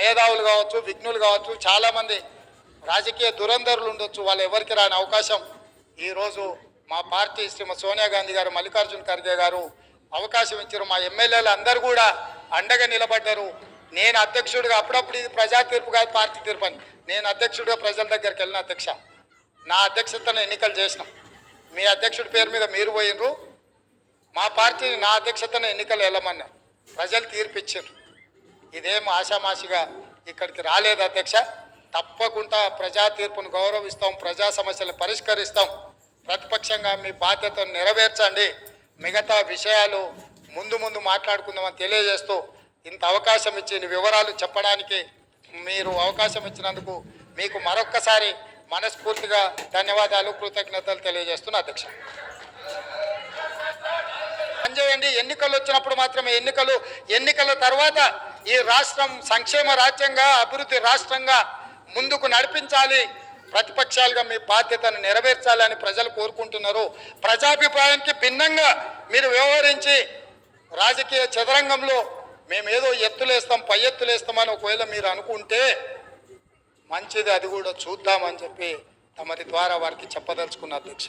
మేధావులు కావచ్చు విఘ్నులు కావచ్చు చాలామంది రాజకీయ దురంధరులు ఉండొచ్చు. వాళ్ళు ఎవరికి రాని అవకాశం. ఈరోజు మా పార్టీ శ్రీమతి సోనియా గాంధీ గారు మల్లికార్జున ఖర్గే గారు అవకాశం ఇచ్చారు. మా ఎమ్మెల్యేలు అందరూ కూడా అండగా నిలబడ్డారు. నేను అధ్యక్షుడిగా అప్పుడప్పుడు ఇది ప్రజా తీర్పు కాదు పార్టీ తీర్పు అని. నేను అధ్యక్షుడిగా ప్రజల దగ్గరికి వెళ్ళిన అధ్యక్ష. నా అధ్యక్షతను ఎన్నికలు చేసినాం. మీ అధ్యక్షుడి పేరు మీద మీరు పోయినరు. మా పార్టీ నా అధ్యక్షతను ఎన్నికలు వెళ్ళమన్నారు. ప్రజలు తీర్పిచ్చారు ఇదేం ఆషామాషిగా ఇక్కడికి రాలేదు అధ్యక్ష. తప్పకుండా ప్రజా తీర్పును గౌరవిస్తాం ప్రజా సమస్యలు పరిష్కరిస్తాం. ప్రతిపక్షంగా మీ బాధ్యతను నెరవేర్చండి. మిగతా విషయాలు ముందు ముందు మాట్లాడుకుందామని తెలియజేస్తూ ఇంత అవకాశం ఇచ్చి వివరాలు చెప్పడానికి మీరు అవకాశం ఇచ్చినందుకు మీకు మరొక్కసారి మనస్ఫూర్తిగా ధన్యవాదాలు కృతజ్ఞతలు తెలియజేస్తున్నా అధ్యక్ష. పనిచేయండి ఎన్నికలు వచ్చినప్పుడు మాత్రమే ఎన్నికలు ఎన్నికల తర్వాత ఈ రాష్ట్రం సంక్షేమ రాజ్యంగా అభివృద్ధి రాష్ట్రంగా ముందుకు నడిపించాలి. ప్రతిపక్షాలుగా మీ బాధ్యతను నెరవేర్చాలని ప్రజలు కోరుకుంటున్నారు. ప్రజాభిప్రాయానికి భిన్నంగా మీరు వ్యవహరించి రాజకీయ చదరంగంలో మేము ఏదో ఎత్తులేస్తాం పై ఎత్తులేస్తామని ఒకవేళ మీరు అనుకుంటే మంచిది అది కూడా చూద్దామని చెప్పి తమరి ద్వారా వారికి చెప్పదలుచుకున్న అధ్యక్ష.